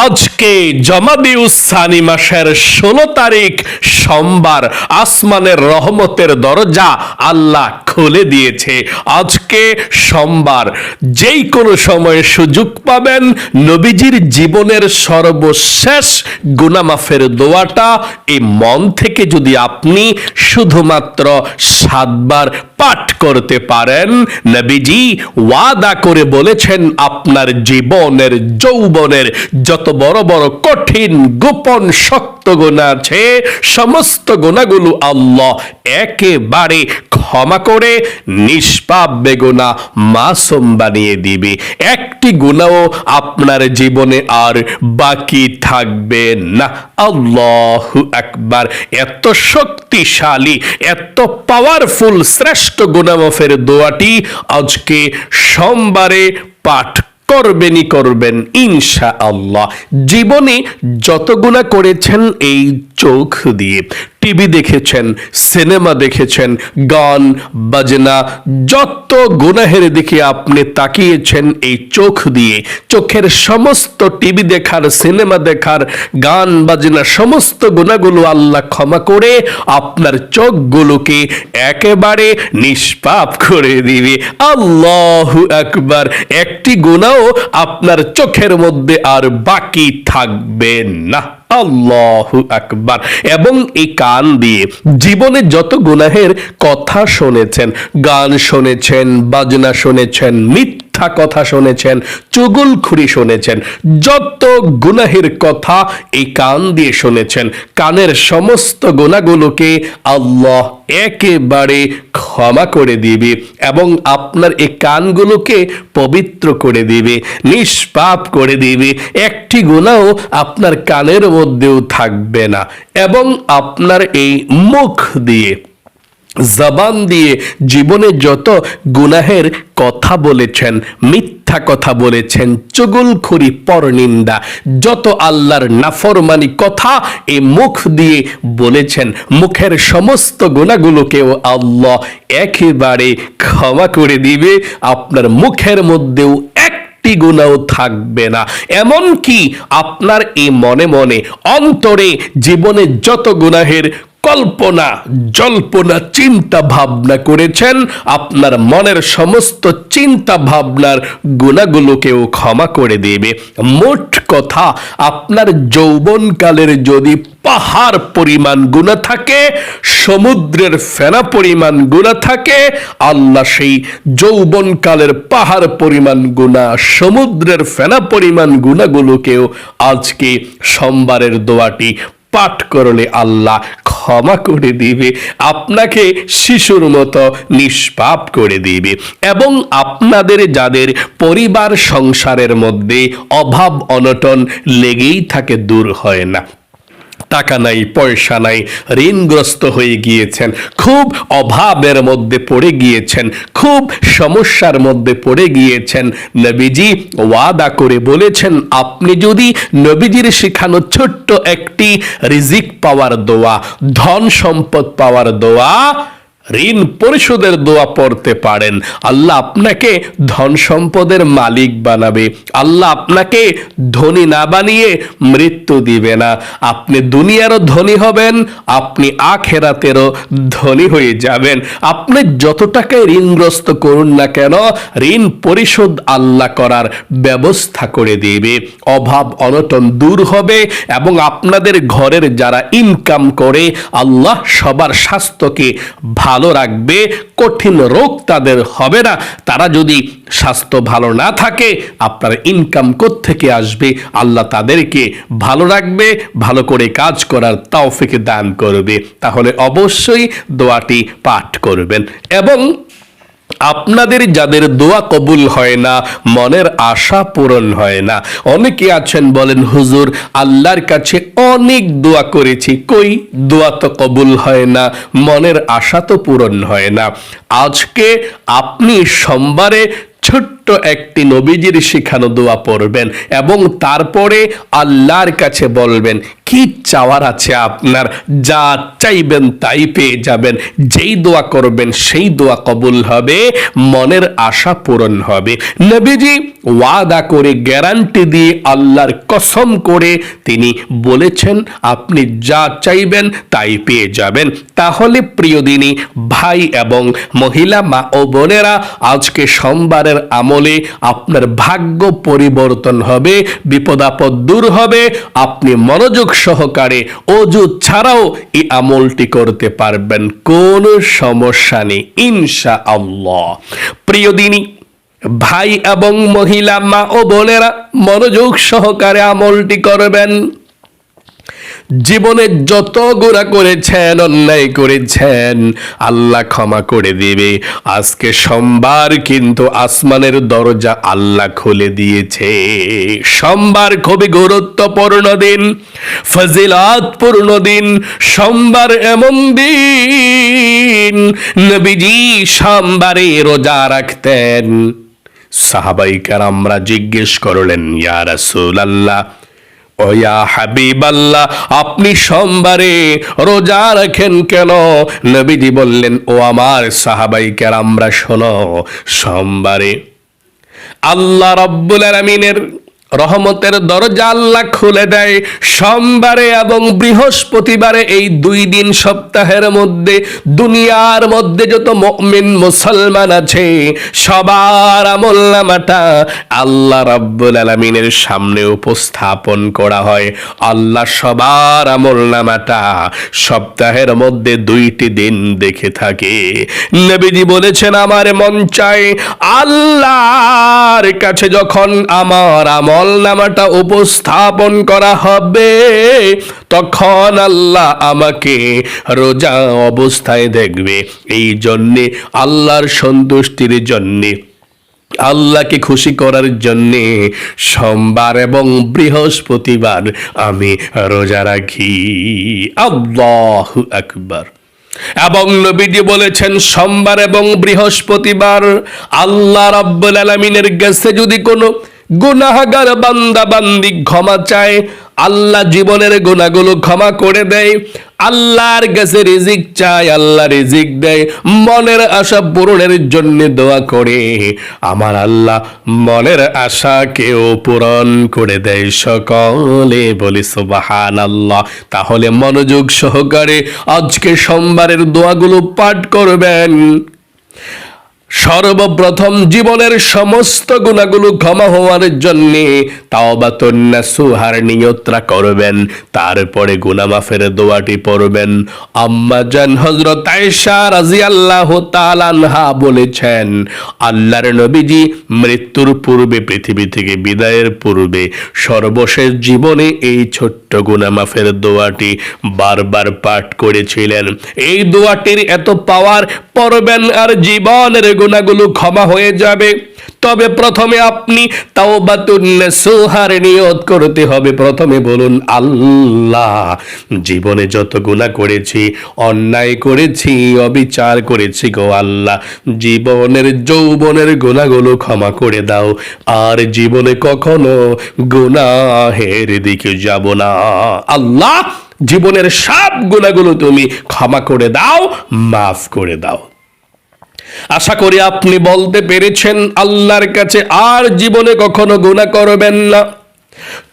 আজকে জমাদিউসানি মাসের ষোলো তারিখ সোমবার আসমানের রহমতের দরজা আল্লাহ খুলে দিয়েছে। আজকে সোমবার যেই কোনো সময় সুযোগ পাবেন নবীজির জীবনের সর্বশেষ গুনামাফের দোয়াটা এই মন থেকে যদি আপনি শুধুমাত্র সাতবার পাঠ করতে পারেন, নবীজি ওয়াদা করে বলেছেন, আপনার জীবনের যৌবনের যত বড় বড় কঠিন গোপন শক্ত গুণা আছে, সমস্ত গুণাগুলো আল্লাহ একেবারে ক্ষমা করে নিষ্পাপ বেগুনা মাসুম বানিয়ে দিবে। একটি গুণাও আপনার জীবনে আর বাকি থাকবে না। আল্লাহ একবার এত শক্তিশালী, এত পাওয়ারফুল শ্রেষ্ঠ গুণামফের দোয়াটি আজকে সোমবারে পাঠ করবেনই করবেন ইনশা আল্লাহ জীবনে যত গুণা করেছেন এই চোখ দিয়ে টিভি দেখেছেন, সিনেমা দেখেছেন, গান, বাজনা, যত গুনাহের দিকে আপনি তাকিয়েছেন, এই চোখ দিয়ে, চোখের সমস্ত টিভি দেখার, সিনেমা দেখার, গান, বাজনা, সমস্ত গুণাগুলো আল্লাহ ক্ষমা করে আপনার চোখগুলোকে একেবারে নিষ্পাপ করে দিবে। আল্লাহু আকবার। একটি গুণাও আপনার চোখের মধ্যে আর বাকি থাকবে না। আল্লাহু আকবার। এবং এই কান দিয়ে জীবনে যত গুনাহের কথা শুনেছেন, গান শুনেছেন, বাজনা শুনেছেন মিথ্যা কথা শুনেছেন চুগুলখুরি শুনেছেন, যত গুনাহের কথা এই কান দিয়ে শুনেছেন, কানের সমস্ত গুণাগুলোকে আল্লাহ একেবারে ক্ষমা করে দিবে এবং আপনার এই কানগুলোকে পবিত্র করে দিবে, নিষ্পাপ করে দিবে। একটি গুণাও আপনার কানের মধ্যেও থাকবে না এবং আপনার এই মুখ দিয়ে জবান দিয়ে জীবনে যত গুনাহের কথা বলেছেন, মিথ্যা কথা বলেছেন, চুগুলখুরি পরনিন্দা, যত আল্লাহর নাফরমানি কথা এ মুখ দিয়ে বলেছেন, মুখের সমস্ত গুণাগুলোকেও আল্লাহ একেবারে ক্ষমা করে দিবে, আপনার মুখের মধ্যেও এক একটি গুণাও থাকবে না। এমন কি আপনার এই মনে মনে অন্তরে জীবনে যত গুনাহের কল্পনা, জল্পনা, চিন্তা ভাবনা করেছেন। আপনার মনের সমস্ত চিন্তা ভাবনার গুণাগুলোকেও ক্ষমা করে দেবে। মোট কথা, আপনার যৌবনকালের যদি পাহাড় পরিমাণ গুণা থাকে, সমুদ্রের ফেনা পরিমাণ গুণা থাকে, আল্লাহ সেই যৌবনকালের পাহাড় পরিমাণ গুণা, সমুদ্রের ফেনা পরিমাণ গুণাগুলোকেও আজকে সোমবারের দোয়াটি পাঠ করলে আল্লাহ ক্ষমা করে দিবে, আপনাকে শিশুর মতো নিষ্পাপ করে দিবে এবং আপনাদের যাদের পরিবার সংসারের মধ্যে অভাব অনটন লেগেই থাকে, দূর হয় না। টাকা নাই, পয়সা নাই, ঋণগ্রস্ত হয়ে গিয়েছেন, খুব অভাবের মধ্যে পড়ে গিয়েছেন, খুব সমস্যার মধ্যে পড়ে গিয়েছেন। নবীজি ওয়াদা করে বলেছেন, আপনি যদি নবীজির শেখানো ছোট্ট একটি রিজিক পাওয়ার দোয়া, ধন সম্পদ পাওয়ার দোয়া ঋণ পরিশোধের দোয়া পড়তে পারেন। আল্লাহ আপনাকে ধন সম্পদের মালিক বানাবে। আল্লাহ আপনাকে ধনী না বানিয়ে মৃত্যু দিবে না। আপনি দুনিয়ারও ধনী হবেন, আপনি আখেরাতেরও ধনী হয়ে যাবেন। আপনি যত টাকায় ঋণগ্রস্ত করুন না কেন, ঋণ পরিশোধ আল্লাহ করার ব্যবস্থা করে দেবে। অভাব, অনটন দূর হবে এবং আপনাদের ঘরের যারা ইনকাম করে, আল্লাহ সবার স্বাস্থ্যকে ভালো রাখবে, কঠিন রোগ তাদের হবে না। তারা যদি স্বাস্থ্য ভালো না থাকে, আপনার ইনকাম থেকে আসবে? আল্লাহ তাদেরকে ভালো রাখবে, ভালো করে কাজ করার তাওফিকে দান করবে। তাহলে অবশ্যই দোয়াটি পাঠ করবেন। এবং আপনাদের যাদের দোয়া কবুল হয় না, মনের আশা পূরণ হয় না। অনেকে আছেন বলেন, হুজুর, আল্লাহর কাছে অনেক দোয়া করেছি, কই দোয়া তো কবুল হয় না, মনের আশা তো পূরণ হয় না। আজকে আপনি সোমবারে ছোট্ট একটি নবীজির শিখানো দোয়া পড়বেন এবং তারপরে আল্লাহর কাছে বলবেন কি চাওয়ার আছে আপনার? যা চাইবেন তাই পেয়ে যাবেন। যেই দোয়া করবেন সেই দোয়া কবুল হবে, মনের আশা পূরণ হবে। নবীজি ওয়াদা করে গ্যারান্টি দিয়ে আল্লাহর কসম করে তিনি বলেছেন, আপনি যা চাইবেন তাই পেয়ে যাবেন। তাহলে প্রিয় দিনী, ভাই এবং মহিলা, মা ও বোনেরা, আজকে সোমবারের আমলে আপনার ভাগ্য পরিবর্তন হবে, বিপদ আপদ দূর হবে, আপনি মনোযোগ সহকারে অজু ছাড়াও এই আমলটি করতে পারবেন, কোনো সমস্যা নেই ইনশা আল্লাহ প্রিয় দিনী, ভাই এবং মহিলা, মা ও বোনেরা মনোযোগ সহকারে আমলটি করবেন। জীবনে যত গোড়া করেছেন, অন্যায় করেছেন, আল্লাহ ক্ষমা করে দিবে। আজকে সোমবার কিন্তু আসমানের দরজা আল্লাহ খুলে দিয়েছে। সোমবার খুবই গুরুত্বপূর্ণ দিন, ফজিলাতপূর্ণ দিন, সোমবার এমন দিন, নবীজি সোমবারে রোজা রাখতেন। সাহাবাই আমরা জিজ্ঞেস করলেন, ইয়া রাসূলুল্লাহ ও ইয়া হাবিবাল্লাহ, আপনি সোমবারে রোজা রাখেন কেন? নবীজি বললেন, ও আমার সাহাবাই কেরামরা শোনো, সোমবারে আল্লাহ রব্বুল আলামিনের রহমতের দরজা আল্লাহ খুলে দেয়। সোমবারে এবং বৃহস্পতিবারে এই দুই দিন সপ্তাহের মধ্যে, দুনিয়ার মধ্যে যত মুমিন, মুসলমান আছে, সবার আমল নামাটা আল্লাহ রাব্বুল আলামিনের সামনে উপস্থাপন করা হয়। আল্লাহ সবার আমল নামাটা সপ্তাহের মধ্যে দুইটি দিন দেখে থাকে। নবীজি বলেছেন, আমার মন চায় আল্লাহর কাছে যখন আমার আমল নামাটা উপস্থাপন করা হবে। তখন আল্লাহ আমাকে রোজা অবস্থায় দেখবে। এই জন্যে, আল্লাহর সন্তুষ্টির জন্যে, আল্লাহকে খুশি করার জন্যে সোমবার এবং বৃহস্পতিবার আমি রোজা রাখি। আল্লাহ আকবার। এবং নবীজি বলেছেন, সোমবার এবং বৃহস্পতিবার আল্লাহ রাব্বুল আলামিনের কাছে যদি কোনো গুনাহগার বান্দা বান্দি ক্ষমা চায়। আল্লাহ জীবনের গুণাগুলো ক্ষমা করে দেয়। আল্লাহর কাছে রিজিক চায়, আল্লাহ রিজিক দেয়। মনের আশা পূরণের জন্য দোয়া করে। আমার আল্লাহ মনের আশাকেও পূরণ করে দেয় সকলে। বলি সুবাহান আল্লাহ তাহলে মনোযোগ সহকারে আজকে সোমবারের দোয়াগুলো পাঠ করবেন। সর্বপ্রথম জীবনের সমস্ত গুণাগুলো ক্ষমা হওয়ার জন্য তাওবাতুন্না সুহার নিয়ত্রা করবেন। তারপরে গুনামাফের দোয়াটি পড়বেন। আম্মা জান হযরত আয়েশা রাদিয়াল্লাহু তাআলা আনহা বলেছেন, আল্লাহর নবীজি মৃত্যুর পূর্বে, পৃথিবী থেকে বিদায়ের পূর্বে সর্বশেষ জীবনে এই ছোট্ট গুনামাফের দোয়াটি বারবার পাঠ করেছিলেন। এই দোয়াটির এত পাওয়ার পড়বেন আর জীবনের গুণাগুলো ক্ষমা হয়ে যাবে। তবে প্রথমে আপনি তাও সোহার নিয়ত করতে হবে। প্রথমে বলুন, আল্লাহ, জীবনে যত গুণা করেছি, অন্যায় করেছি, অবিচার করেছি গো আল্লাহ, জীবনের যৌবনের গুণাগুলো ক্ষমা করে দাও। আর জীবনে কখনো গুনাহের দিকে যাব না। আল্লাহ জীবনের সব গুণাগুলো তুমি ক্ষমা করে দাও, মাফ করে দাও। আশা করি আপনি বলতে পেরেছেন, আল্লাহর কাছে আর জীবনে কখনো গুণা করবেন না।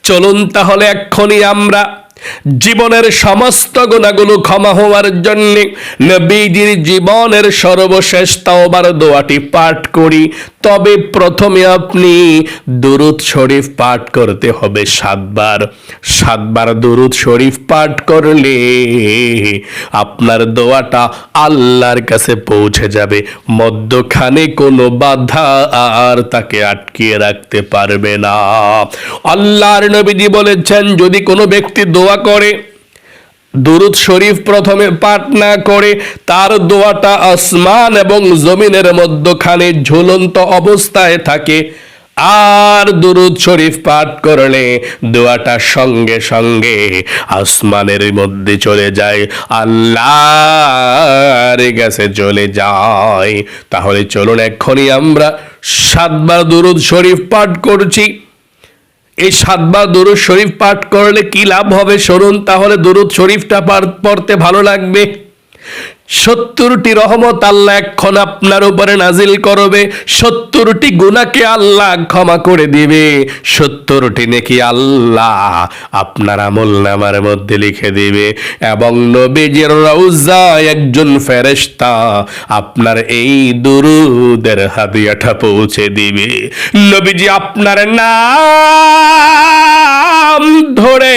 চলুন তাহলে এক্ষুনি আমরা জীবনের সমস্ত গুণাগুলো ক্ষমা হওয়ার জন্য নবীজির জীবনের সর্বশেষ তাওবার দোয়াটি পাঠ করি। তবে প্রথমে আপনি দুরুদ শরীফ পাঠ করতে হবে সাতবার। সাতবার দুরুদ শরীফ পাঠ করলে আপনার দোয়াটা আল্লাহর কাছে পৌঁছে যাবে। মধ্যখানে কোনো বাধা আর তাকে আটকিয়ে রাখতে পারবে না। আল্লাহর নবীজি বলেছেন, যদি কোনো ব্যক্তি দোয়া করে, দুরুদ শরীফ প্রথমে পাঠ না করে, তার দোয়াটা আসমান এবং জমিনের মধ্যখানে ঝুলন্ত অবস্থায় থাকে। আর দুরুদ শরীফ পাঠ করলে দোয়াটা সঙ্গে সঙ্গে আসমানের মধ্যে চলে যায়, আল্লাহর কাছে চলে যায়। তাহলে চলুন এক্ষুনি আমরা সাতবার দুরুদ শরীফ পাঠ করছি। এই সাতবার দরুদ শরীফ পাঠ করলে কি লাভ হবে? শরণ তাহলে দরুদ শরীফটা পড়তে ভালো লাগবে। সত্তরটি রহমত আল্লাহ এখন আপনার উপরে নাজিল করবে। সত্তরটি গুণাকে আল্লাহ ক্ষমা করে দিবে। সত্তরটি নাকি আল্লাহ আপনার আমল নামার মধ্যে লিখে দিবে। এবং নবীজির রৌজা একজন ফেরেশতা আপনার এই দুরুদের হাদিয়াটা পৌঁছে দিবে। নবীজি আপনার নাম ধরে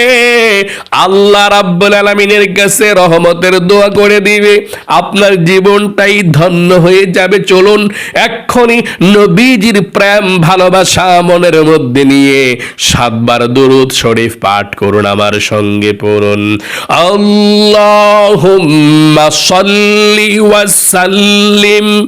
আল্লাহ রাব্বুল আলামিনের কাছে রহমতের দোয়া করে দিবে। আপনার জীবনটাই ধন্য হয়ে যাবে। চলুন এক্ষুনি নবীজির প্রেম, ভালোবাসা মনের মধ্যে নিয়ে সাতবার দরুদ শরীফ পাঠ করুন, আমার সঙ্গে পড়ুন। আল্লাহুম্মা সাল্লি ওয়া সাল্লিম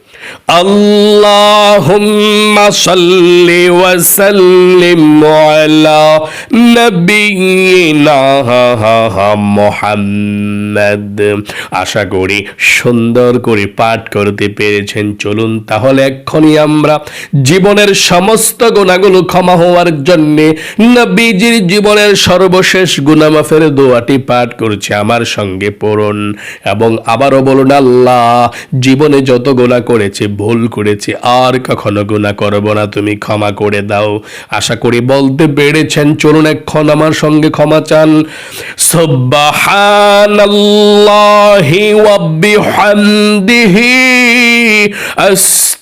اللهم صل وسلم على نبينا محمد আশা করি সুন্দর করে পাঠ করতে পেরেছেন চলুন তাহলে এক্ষুনি আমরা জীবনের সমস্ত গুণাগুলো ক্ষমা হওয়ার জন্য নবীজির জীবনের সর্বশেষ গুনামাফের দোয়াটি পাঠ করছে আমার সঙ্গে পড়ুন এবং আবারও বলুন আল্লাহ জীবনে যত গোনা করেছে, ভুল করেছে, আর কখনো গুণা করব না, তুমি ক্ষমা করে দাও। আশা করি বলতে পেরেছেন, চলুন এখন আমার সঙ্গে ক্ষমা চান। সব্বাহ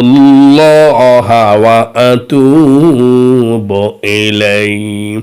الله وأتوب إليه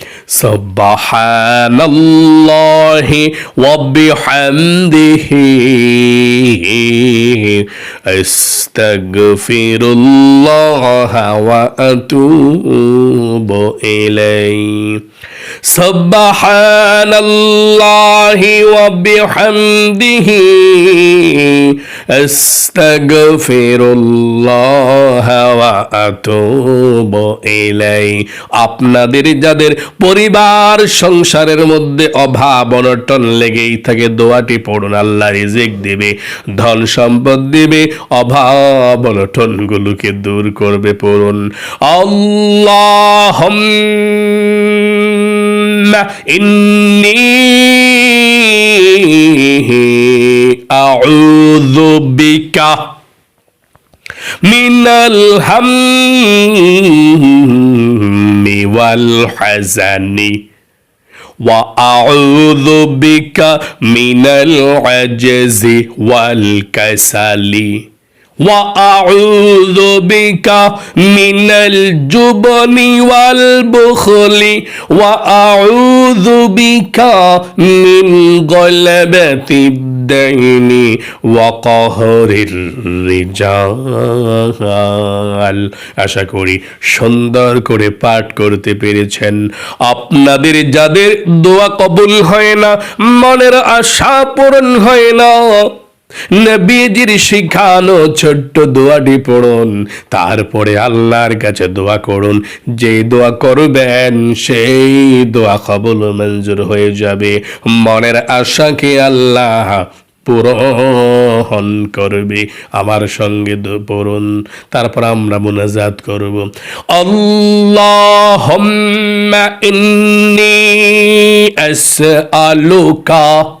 سبحان الله وبحمده استغفر الله واتوب اليه سبحان الله وبحمده استغفر الله واتوب اليه আপনাদের যাদের পরিবার সংসারের মধ্যে অভাব, অনটন লেগেই থাকে। দোয়াটি পড়ুন, আল্লাহ রিজিক দেবে, ধন সম্পদ দেবে, অভাব অনটন গুলোকে দূর করবে, পড়ুন। আল্লাহ ইন্নি আউযু বিকা من الهم والحزن. وأعوذ بك من العجز والكسل. وأعوذ بك من الجبن والبخل. وأعوذ بك من غلبة وقهر الرجال আশা করি সুন্দর করে পাঠ করতে পেরেছেন আপনাদের যাদের দোয়া কবুল হয় না মনের আশা পূরণ হয় না নবীজির শিখানো ছোট্ট দোয়াটি পড়ুন, তারপরে আল্লাহর কাছে দোয়া করুন। যে দোয়া করবেন, সেই দোয়া কবুল মঞ্জুর হয়ে যাবে। মনের আশাকে আল্লাহ পূরণ করবে। আমার সঙ্গে পড়ুন, তারপর আমরা মুনাজাত করব। আল্লাহুম্মা ইন্নী আসআলুকা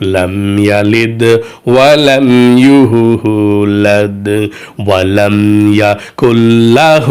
لم يلد ولم يولد ولم يكن له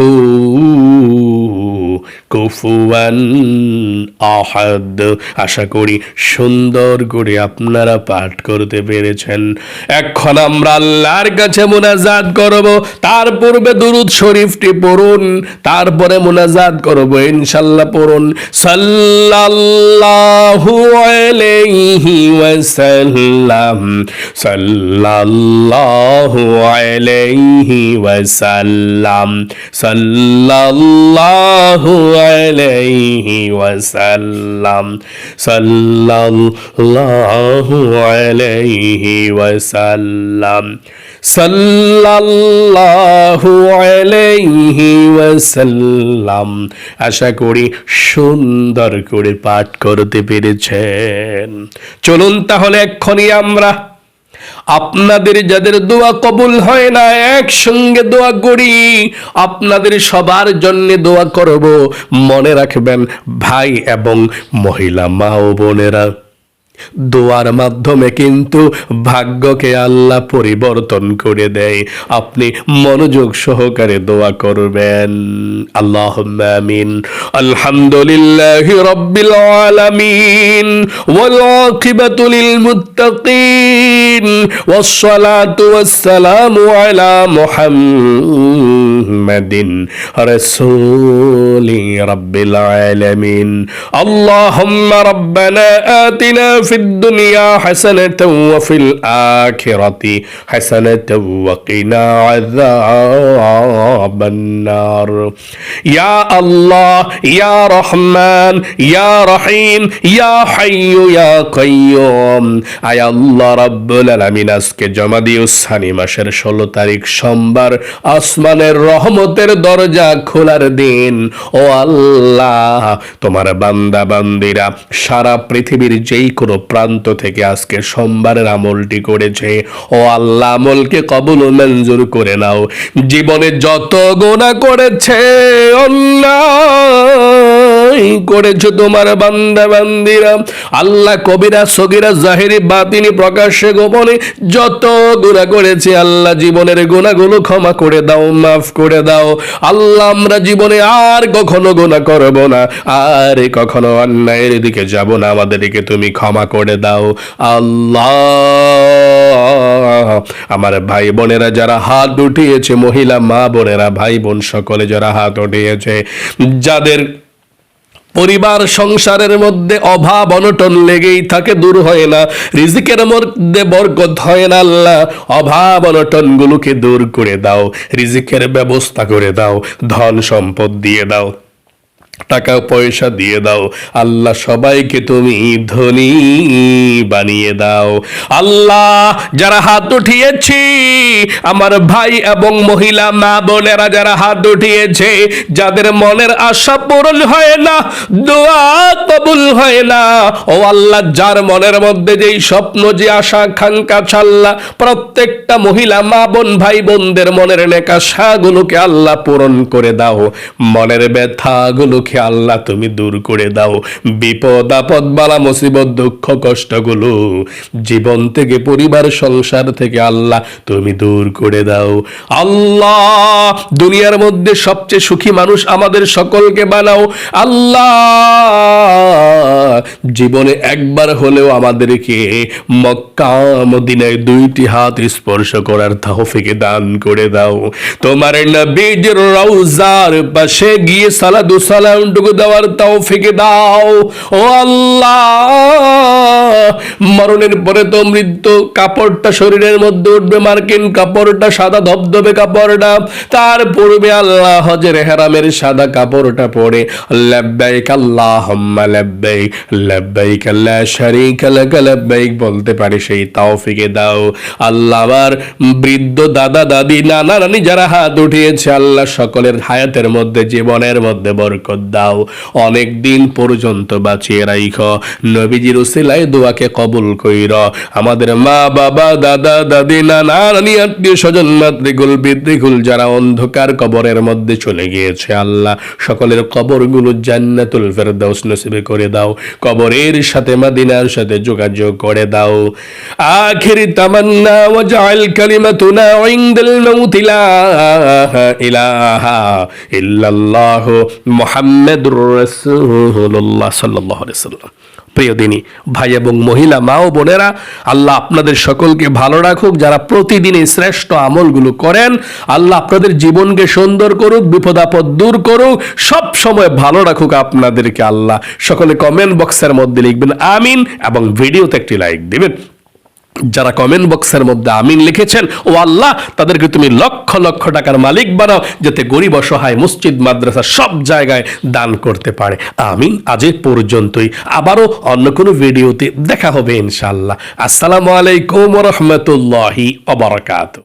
কুফুয়ান আহাদ। আশা করি সুন্দর করে আপনারা পাঠ করতে পেরেছেন। এখন আমরা আল্লাহর কাছে মোনাজাত করব। তার পূর্বে দুরুদ শরীফটি পড়ুন। তারপরে মোনাজাত করব ইনশাল্লাহ পড়ুন। সাল্লাল্লাহু আলাইহি ওয়াসাল্লাম। সাল্লাল্লাহু আলাইহি ওয়াসাল্লাম। সাল্লাল্লাহু আলাইহি ওয়াসাল্লাম। সাল্লাল্লাহু আলাইহি ওয়াসাল্লাম। সাল্লাল্লাহু আলাইহি ওয়াসাল্লাম। আশা করি সুন্দর করে পাঠ করতে পেরেছেন। চলুন তাহলে এক্ষুনি আমরা আপনাদের যাদের দোয়া কবুল হয় না, একসঙ্গে দোয়া করি। আপনাদের সবার জন্য দোয়া করব। মনে রাখবেন, ভাই এবং মহিলা, মা ও বোনেরা, দোয়ার মাধ্যমে কিন্তু ভাগ্যকে আল্লাহ পরিবর্তন করে দেয়। আপনি মনোযোগ সহকারে দোয়া করবেন। আল্লাহ আমিন। আলহামদুলিল্লাহ রব্বিল আলামিন। ওয়াল আকিবাতু লিল মুত্তাকিন। والصلاة والسلام على محمد رسول رب العالمين. اللهم ربنا آتنا في الدنيا حسنة وفي الآخرة حسنة وقنا عذاب النار. يا الله يا رحمن يا رحيم يا حي يا قيوم. يا الله رب আলামিন জমা দিউসানি মাসের ষোলো তারিখ সোমবার আসমানের রহমতের দরজা খোলার দিন। ও আল্লাহ, তোমার বান্দা বান্দিরা, সারা পৃথিবীর যেই কোনো প্রান্ত থেকে আজকে সোমবারের আমলটি করেছে। ও আল্লাহ, আমলকে কবুল মঞ্জুর করে নাও। জীবনে যত গোনা করেছে অন্যায় করেছ তোমার বান্দা বান্দিরা আল্লাহ কবিরা, সগিরা, জাহেরি, বাতিনি, প্রকাশ্যে, গোপনে যত গুণা করেছে, আল্লাহ জীবনের গুণাগুলো ক্ষমা করে দাও, মাফ করে দাও। আল্লাহ, আমরা জীবনে আর কখনো গুণা করব না, আর কখনো অন্যায়ের দিকে যাব না, আমাদেরকে তুমি ক্ষমা করে দাও। আল্লাহ, আমার ভাই বোনেরা যারা হাত উঠিয়েছে, মহিলা মা বোনেরা ভাই বোন সকলে যারা হাত উঠিয়েছে, যাদের পরিবার সংসারের মধ্যে অভাব অনটন লেগেই থাকে, দূর হয় না। রিজিকের মধ্যে বরকত হয় না আল্লাহ। অভাব অনটন গুলোকে দূর করে দাও। রিজিকের ব্যবস্থা করে দাও। ধন সম্পদ দিয়ে দাও। টাকা পয়সা দিয়ে দাও। আল্লাহ সবাইকে তুমি ধনী বানিয়ে দাও। আল্লাহ, যারা হাত উঠিয়েছি, আমার ভাই এবং মহিলা, মা বোনেরা যারা হাত উঠিয়েছে, যাদের মনের আশা পূরণ হয় না, দোয়া কবুল হয় না। ও আল্লাহ, যার মনের মধ্যে যেই স্বপ্ন, যে আশা খাঙ্কা ছাল্লা প্রত্যেকটা মহিলা, মা বোন, ভাই বোনদের মনের নেকাশাগুলোকে আল্লাহ পূরণ করে দাও। মনের ব্যথাগুলোকে আল্লাহ তুমি দূর করে দাও। বিপদ, আপদ, বালা, মুসিবত, দুঃখ, কষ্টগুলো। জীবন থেকে, পরিবার, সংসার থেকে আল্লাহ তুমি দূর করে দাও। আল্লাহ, দুনিয়ার মধ্যে সবচেয়ে সুখী মানুষ আমাদের সকলকে বানাও। আল্লাহ, জীবনে একবার হলেও আমাদেরকে মক্কা, মদিনায় দুইটি হাত স্পর্শ করার তৌফিক দান করে দাও। তোমার নবীজির রওজার পাশে গিয়ে সালাদু সালামটুকু দেওয়ার তৌফিক দাও। ও আল্লাহ, মরণের পরে তো মৃত্যু, কাপড়টা শরীরের মধ্যে উঠবে, মার্কিন কাপড়টা সাদা ধবধবে কাপড়টা। তার পূর্বে আল্লাহ হজের হেরামের সাদা কাপড়টা পরে, লাব্বাইক আল্লাহুম্মা লাব্বাইক লাব্বাইক লা শারীকা লাক, লাব্বাইক বলতে পারে সেই তৌফিকে দাও। আল্লাহ আমার বৃদ্ধ দাদা, দাদি, নানা, নানি যারা হাত উঠিয়েছে, আল্লাহ সকলের হায়াতের মধ্যে, জীবনের মধ্যে বরকত দাও। অনেক দিন পর্যন্ত বাঁচিয়ে রাইখ। নবীজির উসিলায় দোয়াকে কবুল কইর। আমাদের মা, বাবা, দাদা, দাদি, নানা, নানি, আত্মীয় স্বজন পিতৃকুল যারা অন্ধকার কবরের মধ্যে চলে গিয়েছে আল্লাহ, সকলের কবরগুলো জান্নাতুল ফেরদাউস নসিবে করে দাও। কবরের সাথে মাদিনার সাথে যোগাযোগ করে দাও। আখিরি তামান্না ওয়াজআল কালিমাতুনা ইনদাল মাউত ইলাহা প্রিয় দিনী, ভাই এবং মহিলা, মা ও বোনেরা, আল্লাহ আপনাদের সকলকে ভালো রাখুক, যারা প্রতিদিন এই শ্রেষ্ঠ আমলগুলো করেন, আল্লাহ আপনাদের জীবনকে সুন্দর করুক বিপদ আপদ দূর করুক, সব সময় ভালো রাখুক আপনাদেরকে আল্লাহ। সকলে কমেন্ট বক্সের মধ্যে লিখবেন, আমিন, এবং ভিডিওতে একটি লাইক দিবেন। যারা কমেন্ট বক্সের মধ্যে আমিন লিখেছেন, ও আল্লাহ, তাদেরকে তুমি লক্ষ লক্ষ টাকার মালিক বানাও, যাতে গরিব অসহায় মসজিদ, মাদ্রাসা সব জায়গায় দান করতে পারে। আমিন, আজ পর্যন্তই। আবারও অন্য কোনো ভিডিওতে দেখা হবে ইনশাল্লাহ আসসালামু আলাইকুম রহমতুল্লাহি অবরাকাত